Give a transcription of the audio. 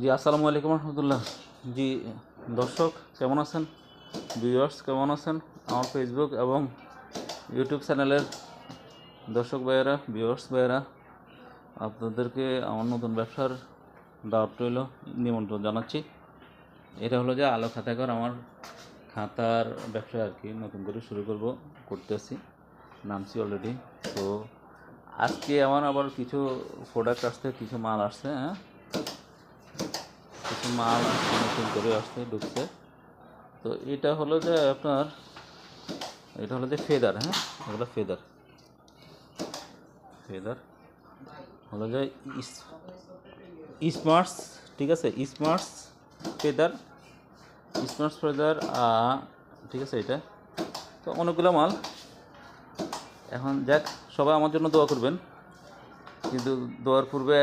জি, আসসালামু আলাইকুম রহমতুল্লাহ। জি, দর্শক, কেমন আছেন? ভিউয়ার্স, কেমন আছেন? আমার ফেসবুক এবং ইউটিউব চ্যানেলের দর্শক ভাইয়েরা, ভিউয়ার্স ভাইয়েরা, আপনাদেরকে আমার নতুন ব্যবসার দাওয়াত রইল, নিমন্ত্রণ জানাচ্ছি। এটা হলো যে আলো খাতাকার আমার খাতার ব্যবসা আর কি, নতুন করে শুরু করব করতেছি নামছি অলরেডি তো আজকে আমার আবার কিছু প্রোডাক্ট আসছে, কিছু মাল আসছে হ্যাঁ? মাল নতুন করে আসছে, ঢুকছে। তো এটা হলো যে আপনার, এটা হলো যে ফেদার হ্যাঁ? এগুলো ফেদার। ফেদার হলো যে স্মার্টস ঠিক আছে? স্মার্টস ফেদার স্মার্টস ফেদার ঠিক আছে এটা। তো অনেকগুলো মাল। এখন যাক, সবাই আমার জন্য দোয়া করবেন। কিন্তু দোয়ার পূর্বে